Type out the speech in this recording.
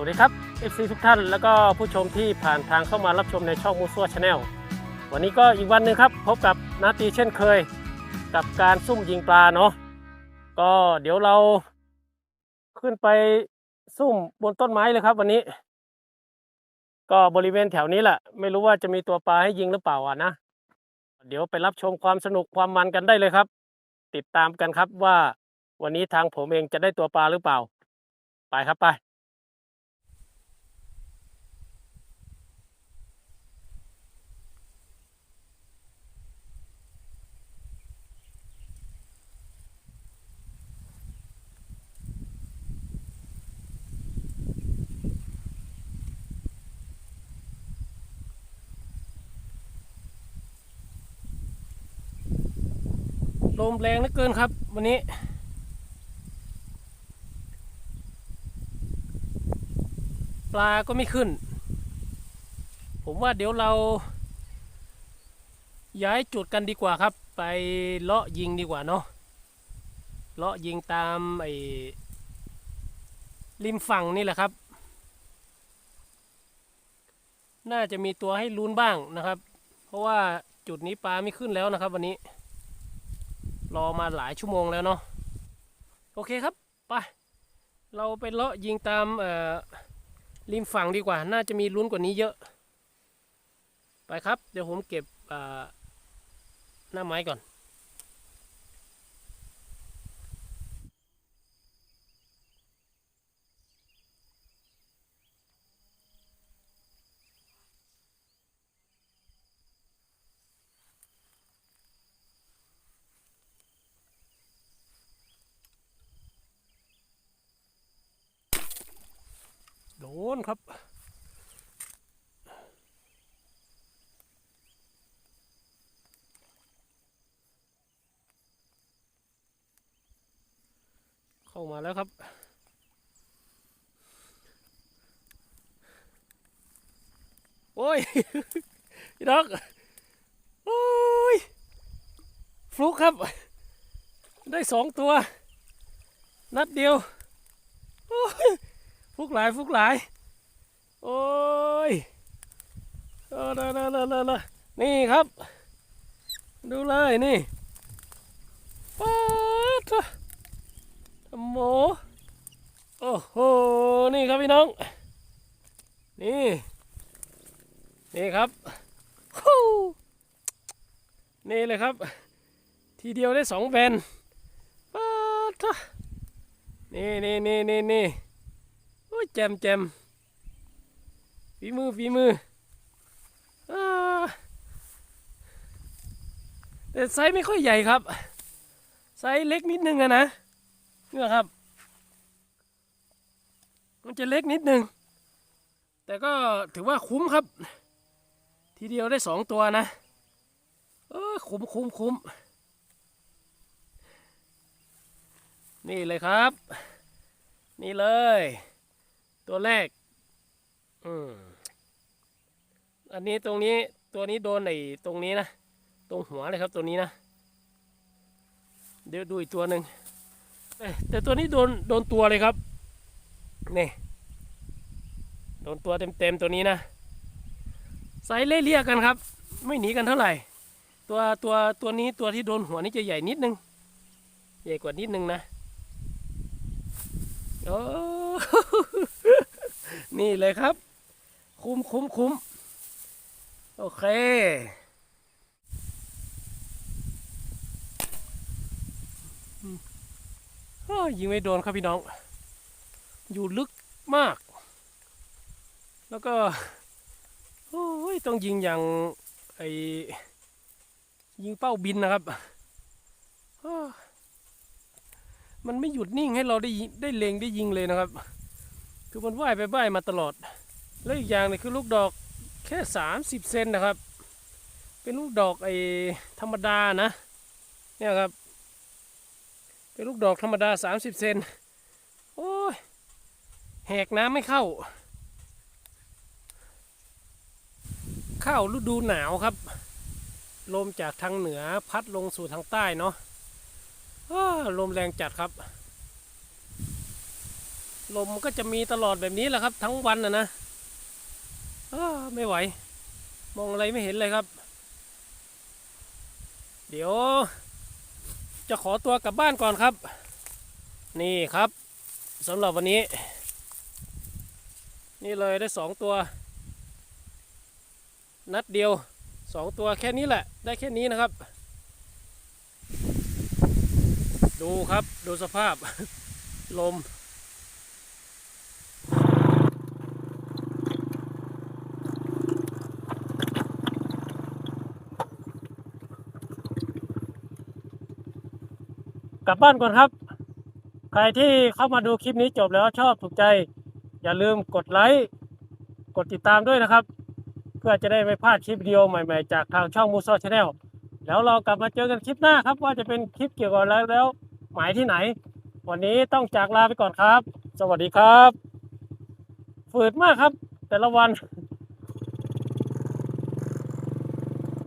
วัสดีครับ FC ทุกท่านแล้วก็ผู้ชมที่ผ่านทางเข้ามารับชมในช่องมูซัวชาแนลวันนี้ก็อีกวันหนึ่งครับ พบกับนาตีเช่นเคย กับการซุ่มยิงปลาเนาะก็เดี๋ยวเราขึ้นไปซุ่มบนต้นไม้เลยครับ วันนี้ ก็บริเวณแถวนี้แหละ ไม่รู้ว่าจะมีตัวปลาให้ยิงหรือเปล่าอะนะเดี๋ยวไปรับชมความสนุกความมันกันได้เลยครับ ติดตามกันครับว่าวันนี้ทางผมเองจะได้ตัวปลาหรือเปล่า ไปครับไป ลมแรงเหลือเกินครับ วันนี้ ปลาก็ไม่ขึ้น ผมว่าเดี๋ยวเรา ย้ายจุดกันดีกว่าครับ ไปเลาะยิงดีกว่าเนาะเลาะยิงตามไอ้ริมฝั่งนี่แหละครับ น่าจะมีตัวให้ลุ้นบ้างนะครับ เพราะว่าจุดนี้ปลาไม่ขึ้นแล้วนะครับวันนี้ รอมาหลายชั่วโมงแล้วเนาะโอเคครับไปเราไปเลาะยิงตามริมฝั่งดีกว่า น่าจะมีลุ้นกว่านี้เยอะ ไปครับ เดี๋ยวผมเก็บหน้าไม้ก่อน โดนครับเข้ามาแล้วครับโอ้ยพี่ดอกโอ้ยฟลุกครับ ได้สองตัว นัดเดียว โอ้ย ฟุกหลายฟุกหลาย โอ้ยเออเลเลเลเลนี่ครับ ดูเลยนี่ป๊าดทำโมโอ้โห นี่ครับพี่น้อง นี่ นี่ครับฮู้นี่เลยครับ ทีเดียวได้สองแผ่นป๊าดนี่นี่นี่นี่นี่ อ้ยแจมแจมฝีมือฝีมือแต่ไซส์ไม่ค่อยใหญ่ครับ ไซส์เล็กนิดนึงอะนะเนี่ยครับ มันจะเล็กนิดนึง แต่ก็ถือว่าคุ้มครับ ทีเดียวได้สองตัวนะ เออคุ้มคุ้มคุ้มนี่เลยครับ นี่เลย ตัวแรก อืม อันนี้ตรงนี้ตัวนี้โดนไอ้ตรงนี้นะ ตรงหัวเลยครับตัวนี้นะ เดี๋ยวดูอีกตัวหนึ่งเอ้ยแต่ตัวนี้โดนโดนตัวเลยครับ นี่โดนตัวเต็มๆตัวนี้นะไซส์เลี่ยกันครับ ไม่หนีกันเท่าไหร่ ตัวตัวตัวนี้ตัวที่โดนหัวนี่จะใหญ่นิดนึง ใหญ่กว่านิดนึงนะโอ้ นี่เลยครับ คุ้มคุ้มคุ้มโอเค ยิงไม่โดนครับพี่น้อง อยู่ลึกมาก แล้วก็โอ้ยต้องยิงอย่างไอยิงเป้าบินนะครับ มันไม่หยุดนิ่งให้เราได้ได้เล็งได้ยิงเลยนะครับ คือมันว่ายไปว่ายมาตลอด แล้วอีกอย่างหนึงคือลูกดอกแค่สามสิบเซนนะครับ เป็นลูกดอกไอ้ธรรมดานะ เนี่ยครับ เป็นลูกดอกธรรมดาสามสิบเซน โอ้ย แหกน้ำไม่เข้า เข้าฤดูหนาวครับ ลมจากทางเหนือพัดลงสู่ทางใต้เนาะลมแรงจัดครับ ลมมันก็จะมีตลอดแบบนี้แหละครับ ทั้งวันนะนะไม่ไหว มองอะไรไม่เห็นเลยครับ เดี๋ยว จะขอตัวกลับบ้านก่อนครับ นี่ครับสำหรับวันนี้ นี่เลยได้สองตัว นัดเดียวสองตัวแค่นี้แหละ ได้แค่นี้นะครับ ดูครับ ดูสภาพลม กลับบ้านก่อนครับ ใครที่เข้ามาดูคลิปนี้จบแล้วชอบถูกใจ อย่าลืมกดไลค์กดติดตามด้วยนะครับ เพื่อจะได้ไม่พลาดคลิปวิดีโอใหม่ๆ จากทางช่องมูซอชาแนลแล้วเรากลับมาเจอกันคลิปหน้าครับ ว่าจะเป็นคลิปเกี่ยวกับอะไรแล้ว หมายที่ไหน วันนี้ต้องจากลาไปก่อนครับ สวัสดีครับ ฝืดมากครับ แต่ละวัน